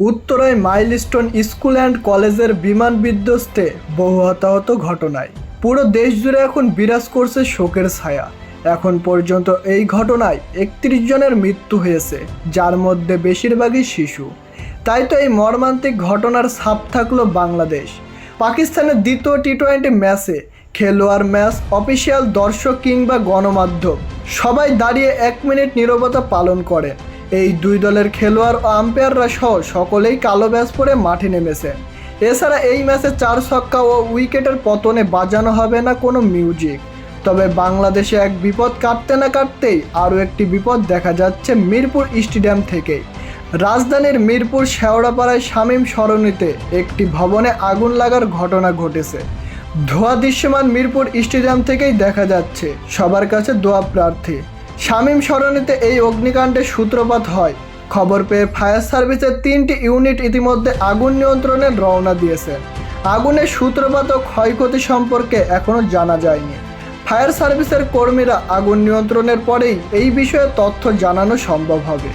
উত্তরায় milestone school and কলেজের বিমান বিধ্বস্তে বহু হতাহত ঘটনায়। পুরো দেশ জুড়ে এখন বিরাজ করছে শোকের ছায়া। এখন পর্যন্ত এই ঘটনায় একত্রিশ জনের মৃত্যু হয়েছে, যার মধ্যে বেশিরভাগই শিশু। তাই তো এই মর্মান্তিক ঘটনার ছাপ থাকল বাংলাদেশ। পাকিস্তানের দ্বিতীয় টি টোয়েন্টি ম্যাচে খেলোয়াড় ম্যাচ, অফিসিয়াল দর্শক কিংবা গণমাধ্যম, সবাই দাঁড়িয়ে এক মিনিট নীরবতা পালন করে। এই দুই দলের খেলোয়াড় ও আম্পায়াররা সহ সকলেই কালো ব্যাচ পরে মাঠে নেমেছে। এছাড়া এই ম্যাচে চার ছক্কা ও উইকেটের পতনে বাজানো হবে না কোনো মিউজিক। তবে বাংলাদেশে এক বিপদ কাটতে না কাটতেই আরও একটি বিপদ দেখা যাচ্ছে মিরপুর স্টেডিয়াম থেকেই রাজধানীর মিরপুর শেওড়াপাড়ায় শামীম সরণিতে একটি ভবনে আগুন লাগার ঘটনা ঘটেছে। ধোয়া দৃশ্যমান মিরপুর স্টেডিয়াম থেকেই দেখা যাচ্ছে। সবার কাছে দোয়া প্রার্থী। শামীম সরণিতে এই অগ্নিকাণ্ডের সূত্রপাত হয়। খবর পেয়ে ফায়ার সার্ভিসের তিনটি ইউনিট ইতিমধ্যে আগুন নিয়ন্ত্রণে রওনা দিয়েছে। আগুনের সূত্রপাত ও ক্ষয়ক্ষতি সম্পর্কে এখনও জানা যায়নি। ফায়ার সার্ভিসের কর্মীরা আগুন নিয়ন্ত্রণের পরেই এই বিষয়ে তথ্য জানানো সম্ভব হবে।